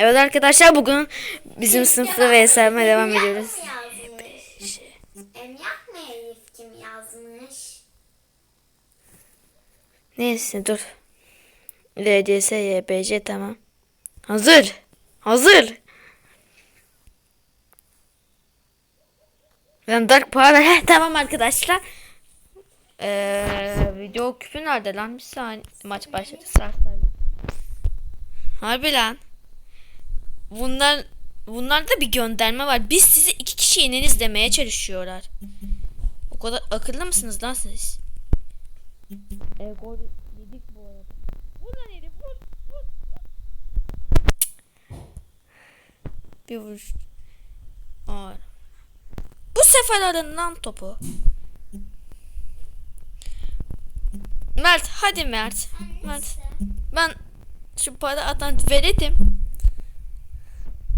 Evet arkadaşlar bugün bizim sınıfta VSM'e devam ediyoruz. Emlak mı Elif kim yazmış? Neyse dur. LCS, YBC tamam. Hazır. Hazır. Ben Dark Power. Heh, tamam arkadaşlar. Ee, video küpü nerede lan? Bir saniye. Maç başladı. Harbi lan. Bunlar bunlarda bir gönderme var. Biz sizi iki kişi yeniniz demeye çalışıyorlar. O kadar akıllı mısınız lan siz? E, gol yedik bu arada. Vur lan Elif vur. Vur. vur. Bir vuruş. Ağır. Bu sefer alın lan topu. Mert hadi Mert. Mert. Ben şu para atan veredim.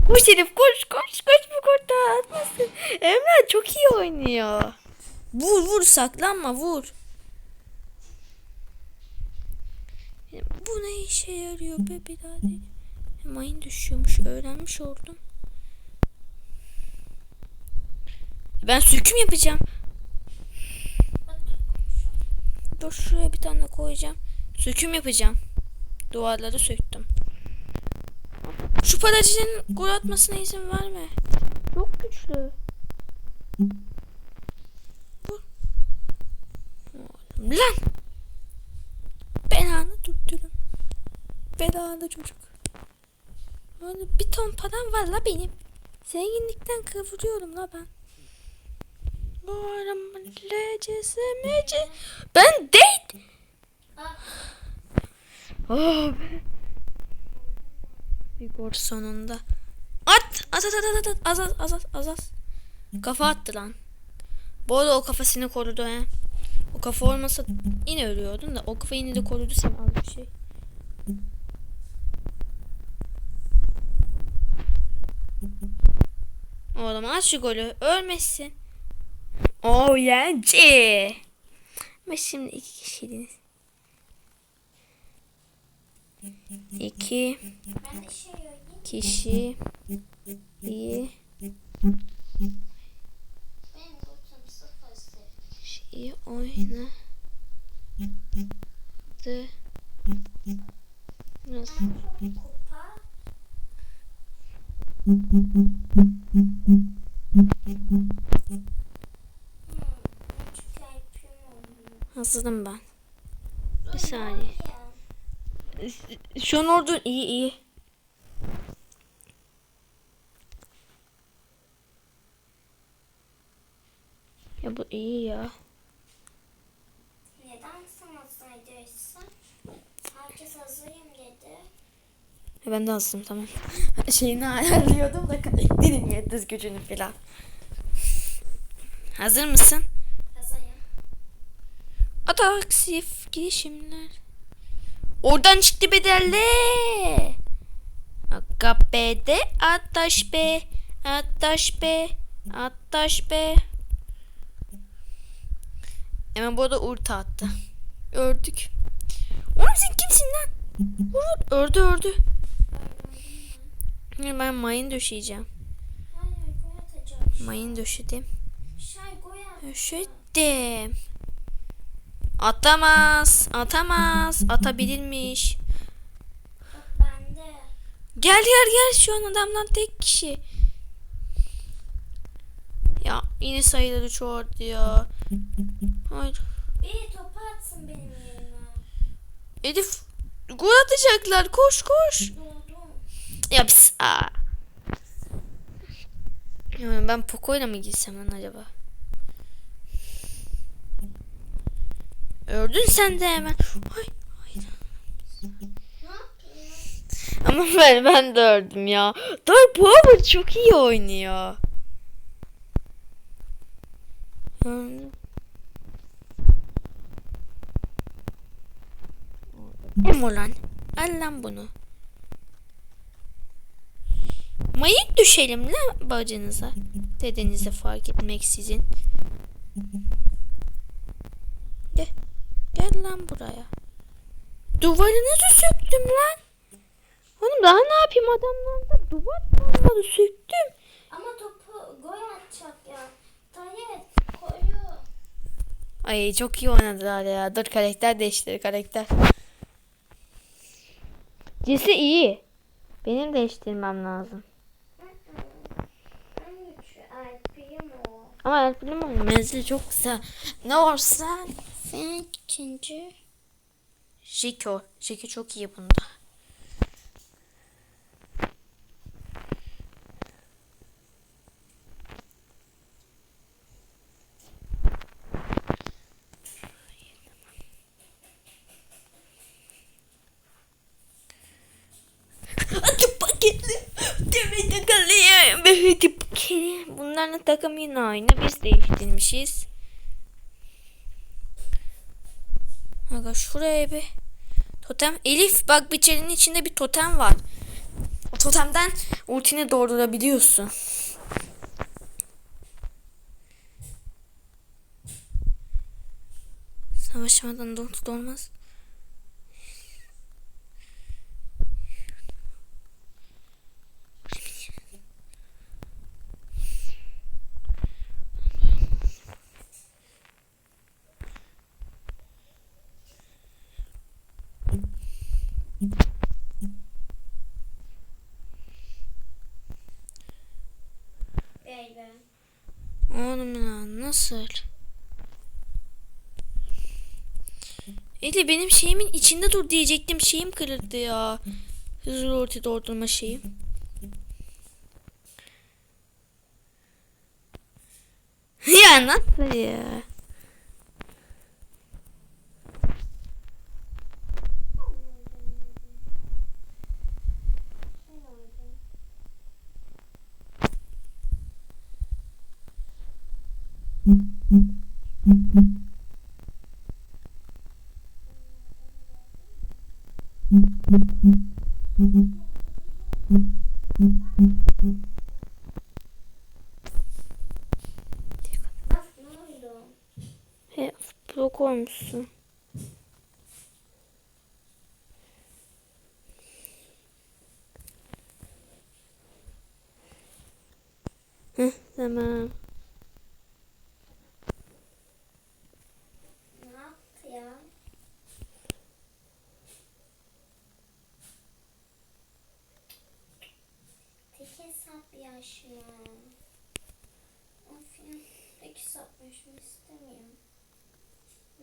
Koş Elif koş koş koş bir kurtar atmasın. Emre çok iyi oynuyor. Vur vur saklanma vur. Bu ne işe yarıyor be birader? Mayın düşüyormuş öğrenmiş oldum. Ben sürküm yapacağım. Dur şuraya bir tane koyacağım. Sürküm yapacağım. Duvarları söktüm. Şu paracının gol atmasına izin verme. Çok güçlü. Vur. Lan. Belanı tutturun. Belalı çocuk. Böyle bir ton param var la benim. Zenginlikten kıvırıyorum la ben. Oğlum LCS MC. Ben değil. Oh be. Bir gol sonunda. At! At at at at at az az az az az az. Kafa attı lan. Bu arada o kafasını korudu he. O kafa olmasa yine ölüyordun da o kafa yine de korudu seni az bir şey. Oğlum at şu golü ölmesin. Oh yenci. Ama şimdi iki kişiydiniz. İki kişi iyi şey oynadı. Nasıl? Hazırım ben. Bir saniye. Şu an orada iyi iyi. Ya bu iyi ya. Neden sana saydıysın? Herkes hazırım dedi. E, Ben de hazırım tamam. Şeyini ayarlıyordum da karakterin yetiz gücünü falan. Hazır mısın? Hazırım. Ataksif girişimler. Oradan çıktı bedelli. Akabede ataş be. Ataş be. Ataş be. Hemen bu arada urta attı. Ördük. Oğlum sen kimsin lan? Vur, ördü ördü. Şimdi Ben mayın döşeyeceğim. Mayın döşedim. At. Döşedim. Atamaz. Atamaz. Atabilirmiş. Gel gel gel şu an adamdan tek kişi. Ya yine sayıları çoğaldı ya. Hayır. Bir topu atsın benim yerime. Elif gol atacaklar. Koş koş. Ya pis. Aa. Ben Poco'yla mı gitsem lan acaba? Ördün sen de hemen. Ay, ay. Ama ben, ben de ördüm ya. Dark Power çok iyi oynuyor. Hmm. Em ulan. Al lan bunu. Mayık düşelim lan bacınıza. Dedenize fark etmeksizin. Gel. Gel lan buraya. Duvarınızı söktüm lan. Oğlum daha ne yapayım adamlarda duvar kalmadı söktüm. Ama topu gol atacak ya. Tayyip koyu. Ay çok iyi oynadılar ya. Dur karakter değiştir karakter. Cesi iyi. Benim değiştirmem lazım. Ama Alp'in menzili çok kısa. Ne olsa sen ikinci. Jiko. Jiko çok iyi bunda. Bunlarla takım yine aynı. Biz değiştirmişiz. Aga şuraya bir totem. Elif bak bir çelinin içinde bir totem var. O totemden ultini doldurabiliyorsun. Savaşmadan olmaz. Baby. Oğlum ya nasıl? Eli benim şeyimin içinde dur diyecektim. Şeyim kırıldı ya. Hızlı ulti doldurma şeyim. ya nasıl ya? Bak ne oldu? He, pro koymuşsun. Heh, tamam. Ne yaptı ya? Tek hesap yaşma. Of ya. Tek hesaplaşma istemiyorum.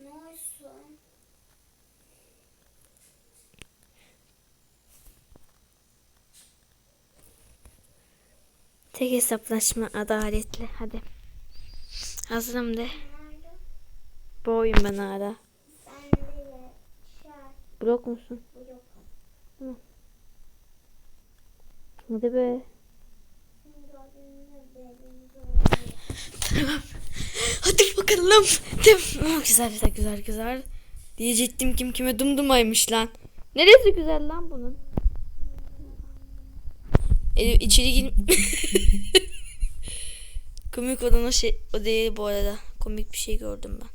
Ne olsun? Tek hesaplaşma adaletli. Hadi. Hazırım de. Bu oyun bana ara. Ben de şart Blok musun? blok. Hadi be. Hadi bakalım. Tamam. Güzel güzel güzel güzel. Diyecektim kim kime dumdumaymış lan. Neresi güzel lan bunun? Elif içeri gir. Komik olan o şey o değil bu arada. Komik bir şey gördüm ben.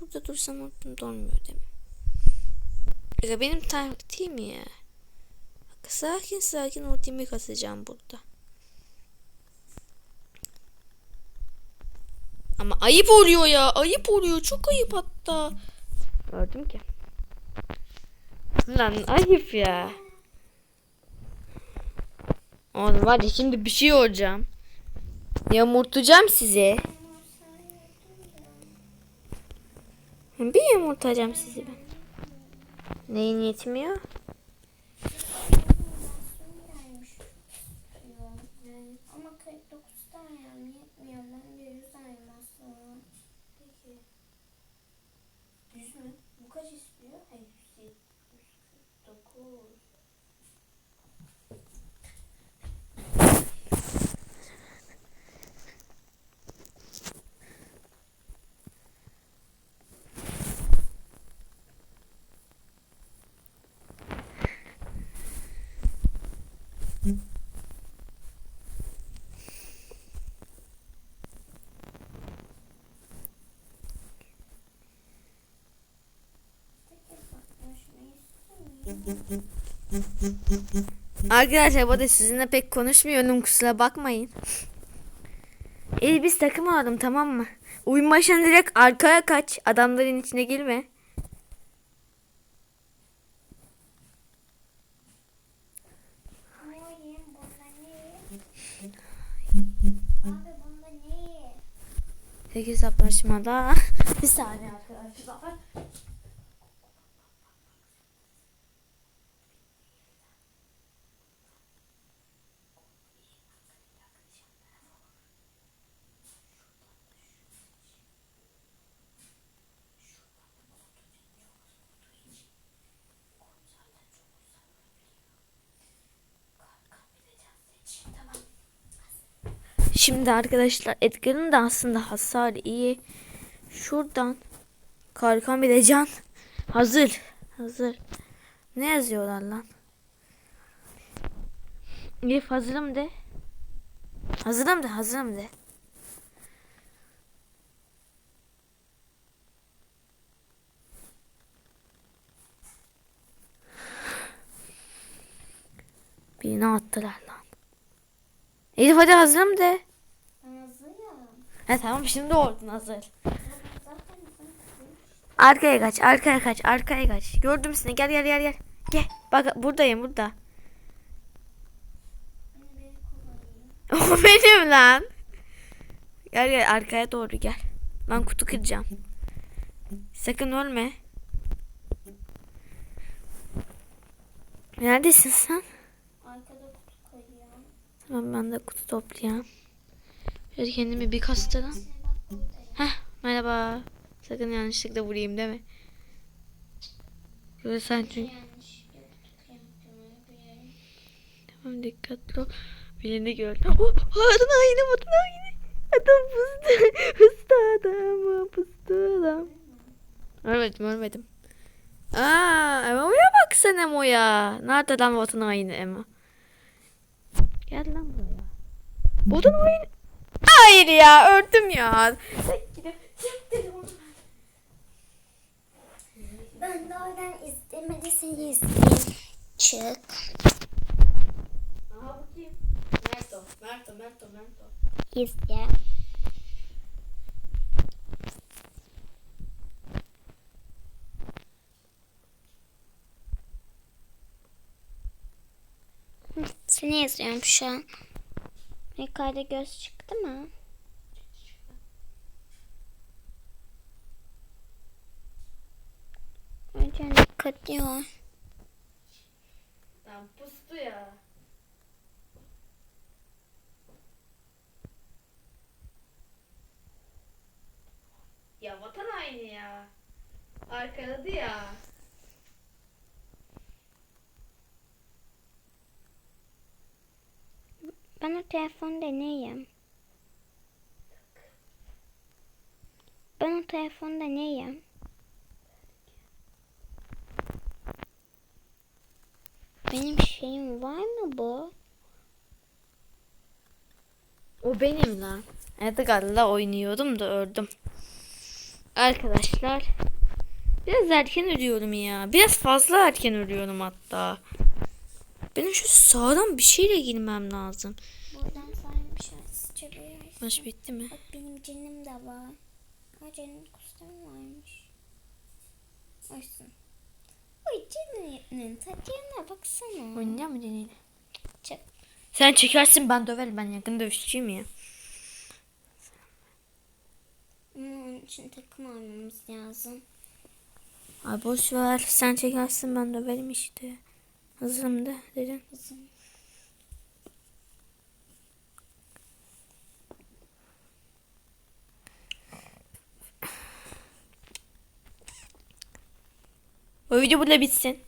Burada dursam aklım dolmuyor değil mi? Ya benim taktiğim ya. Sakin sakin ultimi kasacağım burada. Ama ayıp oluyor ya. Ayıp oluyor. Çok ayıp hatta. Gördüm ki. Lan ayıp ya. Oğlum var ya şimdi bir şey olacağım. Yamurtacağım sizi. Bir yamurtacağım sizi ben. Neyin yetmiyor? Ama 49 tane yani yetmiyor. Ben de 100 tane masum. Peki. 100 mü? Bu kaç istiyor? Hayır 149. Tek hesaplaşmayı istemiyorum. Arkadaşlar bu arada sizinle pek konuşmuyorum kusura bakmayın. İyi biz takım olalım tamam mı? Başına direkt arkaya kaç. Adamların içine girme. Tek hesaplaşmada. bir saniye arkadaşlar. Şimdi arkadaşlar Edgar'ın da aslında hasarı iyi. Şuradan kalkan bir de can. Hazır. Hazır. Ne yazıyorlar lan? Elif hazırım de. Hazırım de hazırım de. Birini attılar lan. Elif hadi hazırım de. He tamam şimdi oldun hazır. Arkaya kaç, arkaya kaç, arkaya kaç. Gördüm seni. Gel gel gel gel. Gel. Bak buradayım burada. O benim lan. Gel gel arkaya doğru gel. Ben kutu kıracağım. Sakın ölme. Neredesin sen? Arkada kutu koyuyorum. Tamam ben de kutu toplayayım. Şöyle kendimi bir buradayım. Heh merhaba. Sakın yanlışlıkla vurayım deme. Böyle sen çünkü. Tamam dikkatli ol. Birini gör. Oh, adın aynı adın aynı. Adam pustu. Pustu adam. Pustu adam. Ölmedim ölmedim. Aa, Emo'ya bak sen Emo'ya. Nerede lan vatan aynı Emo? Gel lan buraya. Vatan aynı. Hayır ya ördüm ya. Ben de oradan istemedi seni isteyeyim. Çık. Aha bu kim? Merto, Merto, Merto, Merto. İzle. Seni yazıyorum şu an. Yukarıda göz çıktı mı? Önce dikkatli ol. Tamam pustu ya. Ya vatan aynı ya. Arkaladı ya. Ben o telefonu deneyeyim. Ben o telefonu deneyeyim. Benim şeyim var mı bu? O benim lan. Edgar'la oynuyordum da öldüm. Arkadaşlar. Biraz erken ölüyorum ya. Biraz fazla erken ölüyorum hatta. Benim şu sağdan bir şeyle girmem lazım. Buradan saymış açabiliyorsun. Maç bitti mi? Bak benim canım da var. Ha canım kostümü varmış. Olsun. Oy canının tacına baksana. Oynayacak mı deneyle? Çık. Sen çekersin ben döverim. Ben yakın dövüşçüyüm ya. Ama onun için takım almamız lazım. Ay boş ver. Sen çekersin ben döverim işte. Hazırım da dedim. Kızım. O video burada bitsin.